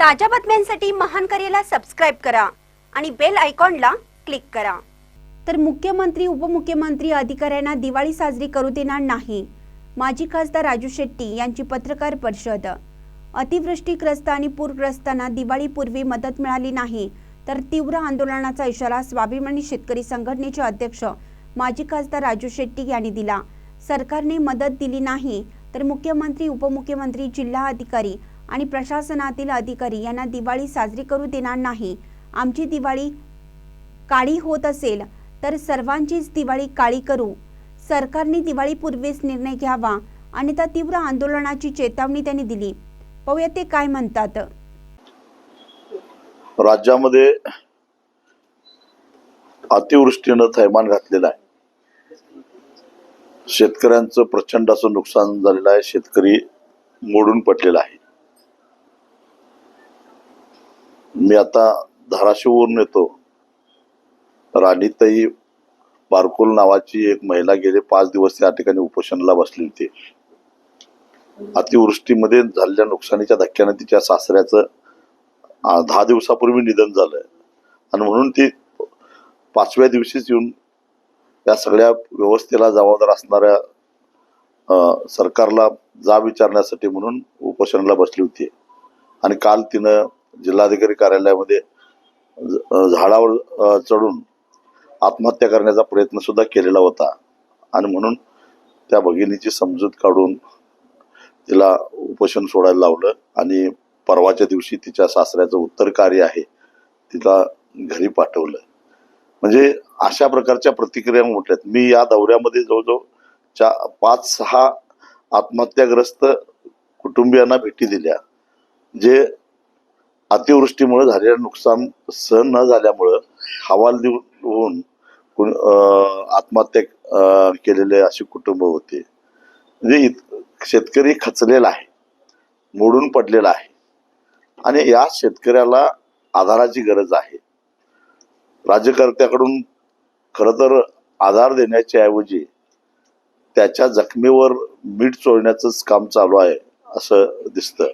ताज्या बातम्यांसाठी महान करेला सबस्क्राईब करा आणि बेल आयकॉनला क्लिक करा. तर मुख्यमंत्री उपमुख्यमंत्री अधिकाऱ्यांना दिवाळी साजरी करू देणार नाही. माजी खासदार राजू शेट्टी यांची पत्रकार परिषद. अतिवृष्टीग्रस्त आणि पूरग्रस्तांना दिवाळीपूर्वी मदत मिळाली नाही तर तीव्र आंदोलनाचा इशारा स्वाभिमानी शेतकरी संघटनेचे अध्यक्ष माजी खासदार राजू शेट्टी यांनी दिला. सरकारने मदत दिली नाही तर मुख्यमंत्री उपमुख्यमंत्री जिल्हा अधिकारी आणि प्रशासनातील अधिकारी यांना दिवाळी साजरी करू देणार नाही. आमची दिवाळी काळी होत असेल तर सर्वांचीच दिवाळी काळी करू. सरकारने दिवाळीपूर्वीच निर्णय घ्यावा अन्यथा तीव्र आंदोलनाची चेतावणी त्यांनी दिली. पाहूया ते काय म्हणतात. राज्यामध्ये अतिवृष्टीनं थैमान घातलेलं आहे. शेतकऱ्यांचं प्रचंड असं नुकसान झालेलं आहे. शेतकरी मोडून पडलेला आहे. मी आता धाराशिववरून येतो. राणीताई बारकोल नावाची एक महिला गेले पाच दिवस त्या ठिकाणी उपोषणाला बसली होती. अतिवृष्टीमध्ये झालेल्या नुकसानीच्या धक्क्याने तिच्या सासऱ्याचं दहा दिवसापूर्वी निधन झालंय. आणि म्हणून ती पाचव्या दिवशीच येऊन या सगळ्या व्यवस्थेला जबाबदार असणाऱ्या सरकारला जा विचारण्यासाठी म्हणून उपोषणाला बसली होती. आणि काल तिनं जिल्हाधिकारी कार्यालयामध्ये झाडावर चढून आत्महत्या करण्याचा प्रयत्न सुद्धा केलेला होता. आणि म्हणून त्या भगिनीची समजूत काढून तिला उपोषण सोडायला लावलं. आणि परवाच्या दिवशी तिच्या सासऱ्याचं उत्तर कार्य आहे तिला घरी पाठवलं. म्हणजे अशा प्रकारच्या प्रतिक्रिया म्हटल्यात मी या दौऱ्यामध्ये जवळजवळ चा पाच सहा आत्महत्याग्रस्त कुटुंबियांना भेटी दिल्या जे अतिवृष्टीमुळे झालेलं नुकसान सहन न झाल्यामुळं हवाल होऊन कुण आत्महत्या केलेले असे कुटुंब होते. म्हणजे इत- शेतकरी खचलेला आहे. मोडून पडलेला आहे. आणि या शेतकऱ्याला आधाराची गरज आहे. राज्यकर्त्याकडून खरं तर आधार देण्याच्या ऐवजी त्याच्या जखमेवर मीठ चोळण्याचंच काम चालू आहे असं दिसतं.